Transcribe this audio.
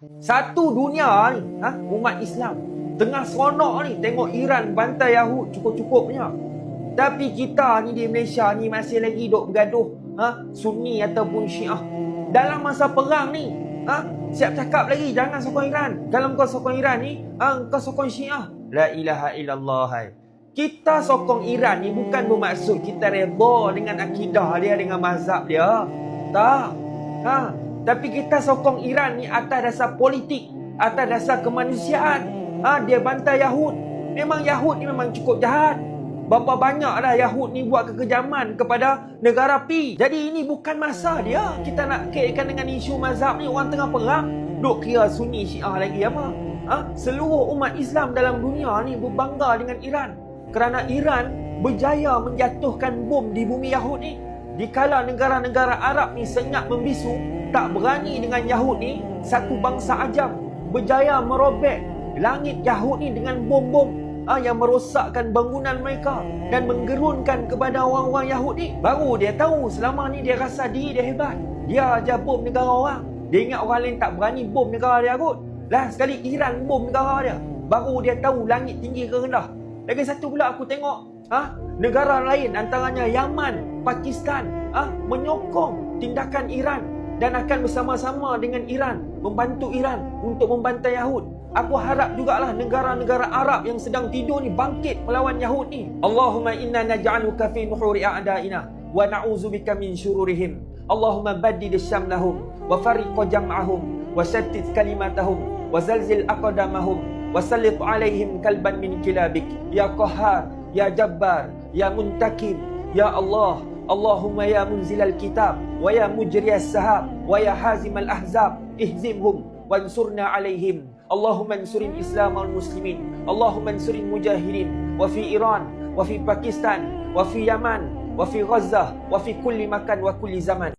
Satu dunia ni, ha, umat Islam. Tengah seronok ni tengok Iran bantai Yahud cukup-cukupnya. Tapi kita ni di Malaysia ni masih lagi duk bergaduh ha, Sunni ataupun Syiah. Dalam masa perang ni, ha, siap cakap lagi jangan sokong Iran. Kalau kau sokong Iran ni, ha, kau sokong Syiah. La ilaha illallah. Kita sokong Iran ni bukan bermaksud kita redha dengan akidah dia dengan mazhab dia. Tak. Ha, tapi kita sokong Iran ni atas dasar politik, atas dasar kemanusiaan. Ha, dia bantai Yahud. Memang Yahud ni memang cukup jahat. Berapa banyak dah Yahud ni buat kekejaman kepada negara Pi. Jadi ini bukan masa dia. Kita nak kaitkan dengan isu mazhab ni orang tengah perang. Duk kira Sunni Syiah lagi apa? Ha? Seluruh umat Islam dalam dunia ni berbangga dengan Iran. Kerana Iran berjaya menjatuhkan bom di bumi Yahud ni. Dikala negara-negara Arab ni senyap membisu, tak berani dengan Yahud ni, satu bangsa ajam berjaya merobek langit Yahud ni dengan bom-bom ah, yang merosakkan bangunan mereka dan menggerunkan kepada orang-orang Yahudi. Baru dia tahu selama ni dia rasa diri dia hebat. Dia aja bom negara orang. Dia ingat orang lain tak berani bom negara dia kot. Lah sekali Iran bom negara dia. Baru dia tahu langit tinggi ke rendah. Lagi satu pula aku tengok ah negara lain antaranya Yaman, Pakistan ah menyokong tindakan Iran dan akan bersama-sama dengan Iran membantu Iran untuk membantai Yahud. Aku harap jugalah negara-negara Arab yang sedang tidur ni bangkit melawan Yahud ni. Allahumma inna naj'aluka fi nuhuri a'daina wa na'udzubika min syururihim. Allahumma baddid syamlahum wa fariq jam'ahum wa shattit kalimatahum wa zalzil aqdamahum wa sallit alaihim kalban min kilabik. Ya Qahhar, ya Jabbar, ya Muntakim, ya Allah, Allahumma ya munzilal kitab wa ya mujriyas sahab wa ya hazimal ahzab ihzimhum wansurna alaihim. Allahumma ansurin Islam wal muslimin Allahumma ansurin mujahidin wa fi Iran wa fi Pakistan wa fi Yaman wa fi Gaza wa fi kulli makan wa kulli zaman